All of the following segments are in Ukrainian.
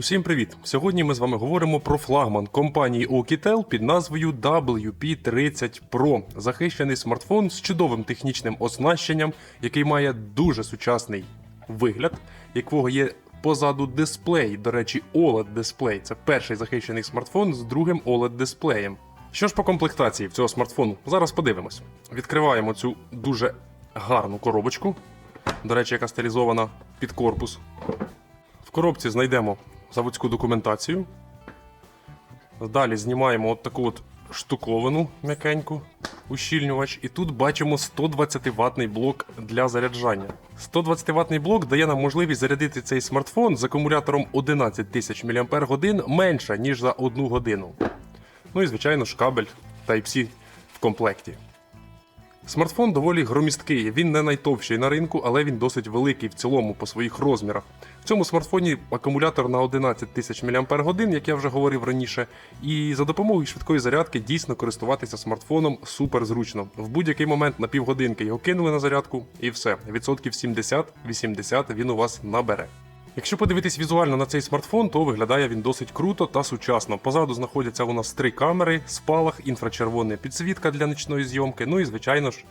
Усім привіт! Сьогодні ми з вами говоримо про флагман компанії Oukitel під назвою WP30 Pro. Захищений смартфон з чудовим технічним оснащенням, який має дуже сучасний вигляд, якого є позаду дисплей. До речі, oled дисплей. Це перший захищений смартфон з другим oled дисплеєм. Що ж по комплектації цього смартфону? Зараз подивимось. Відкриваємо цю дуже гарну коробочку. До речі, яка стилізована під корпус. В коробці знайдемо заводську документацію. Далі знімаємо от таку от штуковину м'якеньку, ущільнювач. І тут бачимо 120 ватний блок для заряджання. 120 ватний блок дає нам можливість зарядити цей смартфон з акумулятором 11 тисяч мАч менше, ніж за 1 годину. Ну і звичайно ж кабель Type-C в комплекті. Смартфон доволі громісткий, він не найтовщий на ринку, але він досить великий в цілому по своїх розмірах. В цьому смартфоні акумулятор на 11 тисяч мАч, як я вже говорив раніше, і за допомогою швидкої зарядки дійсно користуватися смартфоном супер зручно. В будь-який момент на півгодинки його кинули на зарядку, і все. Відсотків 70-80 він у вас набере. Якщо подивитись візуально на цей смартфон, то виглядає він досить круто та сучасно. Позаду знаходяться у нас три камери, спалах, інфрачервона підсвітка для нічної зйомки. Ну і звичайно ж.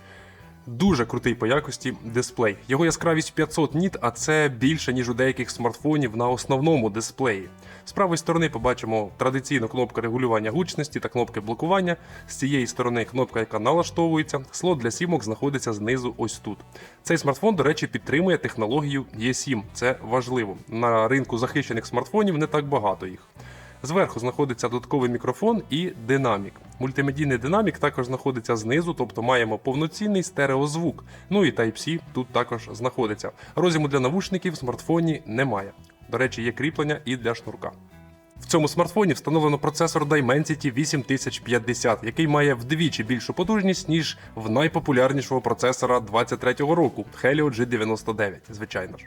Дуже крутий по якості дисплей. Його яскравість 500 ніт, а це більше, ніж у деяких смартфонів на основному дисплеї. З правої сторони побачимо традиційну кнопку регулювання гучності та кнопки блокування. З цієї сторони кнопка, яка налаштовується. Слот для сімок знаходиться знизу ось тут. Цей смартфон, до речі, підтримує технологію E7. Це важливо. На ринку захищених смартфонів не так багато їх. Зверху знаходиться додатковий мікрофон і динамік. Мультимедійний динамік також знаходиться знизу, тобто маємо повноцінний стереозвук. Ну і Type-C тут також знаходиться. Розіму для навушників в смартфоні немає. До речі, є кріплення і для шнурка. В цьому смартфоні встановлено процесор Dimensity 8050, який має вдвічі більшу потужність, ніж в найпопулярнішого процесора 23-го року Helio G99, звичайно ж.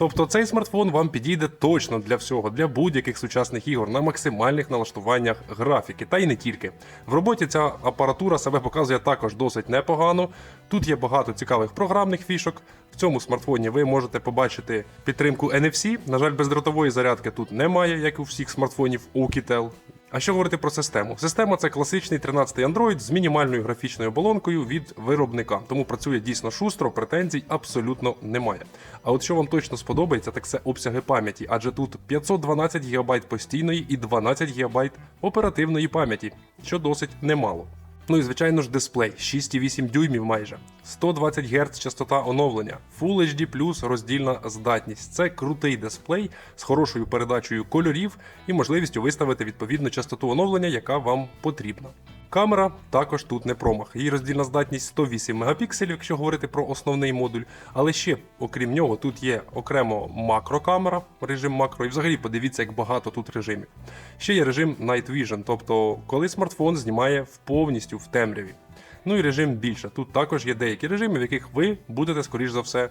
Тобто цей смартфон вам підійде точно для всього, для будь-яких сучасних ігор на максимальних налаштуваннях графіки, та й не тільки. В роботі ця апаратура себе показує також досить непогано. Тут є багато цікавих програмних фішок. В цьому смартфоні ви можете побачити підтримку NFC. На жаль, бездротової зарядки тут немає, як у всіх смартфонів Oukitel. А що говорити про систему? Система це класичний 13-й Android з мінімальною графічною оболонкою від виробника, тому працює дійсно шустро, претензій абсолютно немає. А от що вам точно сподобається, так це обсяги пам'яті, адже тут 512 ГБ постійної і 12 ГБ оперативної пам'яті, що досить немало. Ну і звичайно ж дисплей 6,8 дюймів майже, 120 Гц частота оновлення, Full HD роздільна здатність. Це крутий дисплей з хорошою передачею кольорів і можливістю виставити відповідну частоту оновлення, яка вам потрібна. Камера також тут не промах. Її роздільна здатність 108 мегапікселів, якщо говорити про основний модуль. Але ще, окрім нього, тут є окремо макрокамера, режим макро, і взагалі подивіться, як багато тут режимів. Ще є режим Night Vision, тобто коли смартфон знімає повністю в темряві. Ну і режим більше. Тут також є деякі режими, в яких ви будете, скоріш за все,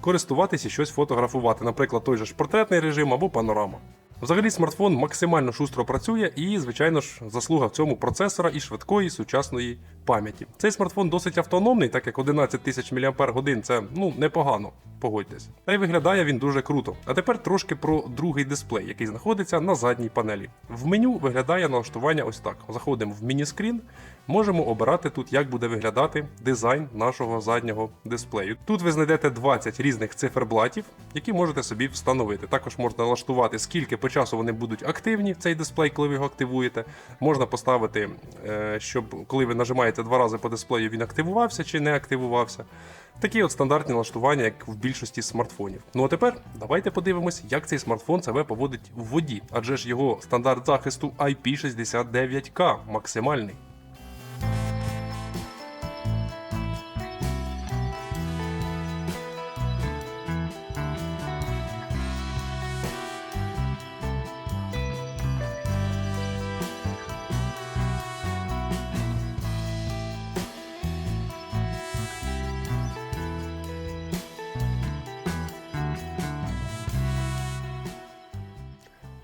користуватися і щось фотографувати, наприклад, той же ж портретний режим або панорама. Взагалі смартфон максимально шустро працює і, звичайно ж, заслуга в цьому процесора і швидкої сучасної пам'яті. Цей смартфон досить автономний, так як 11 тисяч мАч це ну непогано, погодьтесь. Та й виглядає він дуже круто. А тепер трошки про другий дисплей, який знаходиться на задній панелі. В меню виглядає налаштування ось так. Заходимо в міні-скрін, можемо обирати тут, як буде виглядати дизайн нашого заднього дисплею. Тут ви знайдете 20 різних циферблатів, які можете собі встановити. Також можна налаштувати, скільки по часу вони будуть активні, цей дисплей, коли ви його активуєте. Можна поставити, е, щоб коли ви нажимаєте два рази по дисплею, він активувався чи не активувався. Такі от стандартні налаштування, як в більшості смартфонів. Ну а тепер давайте подивимось, як цей смартфон себе поводить в воді, адже ж його стандарт захисту IP69K максимальний.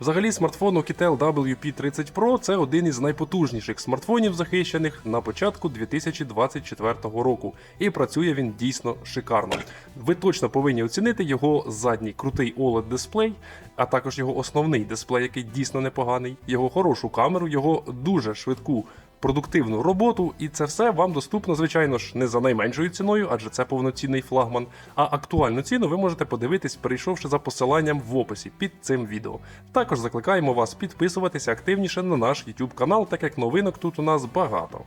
Взагалі, смартфон Oukitel WP30 Pro це один із найпотужніших смартфонів захищених на початку 2024 року, і працює він дійсно шикарно. Ви точно повинні оцінити його задній крутий oled дисплей, а також його основний дисплей, який дійсно непоганий, його хорошу камеру, його дуже швидку продуктивну роботу, і це все вам доступно, звичайно ж, не за найменшою ціною, адже це повноцінний флагман. А актуальну ціну ви можете подивитись, перейшовши за посиланням в описі під цим відео. Також закликаємо вас підписуватися активніше на наш YouTube канал, так як новинок тут у нас багато.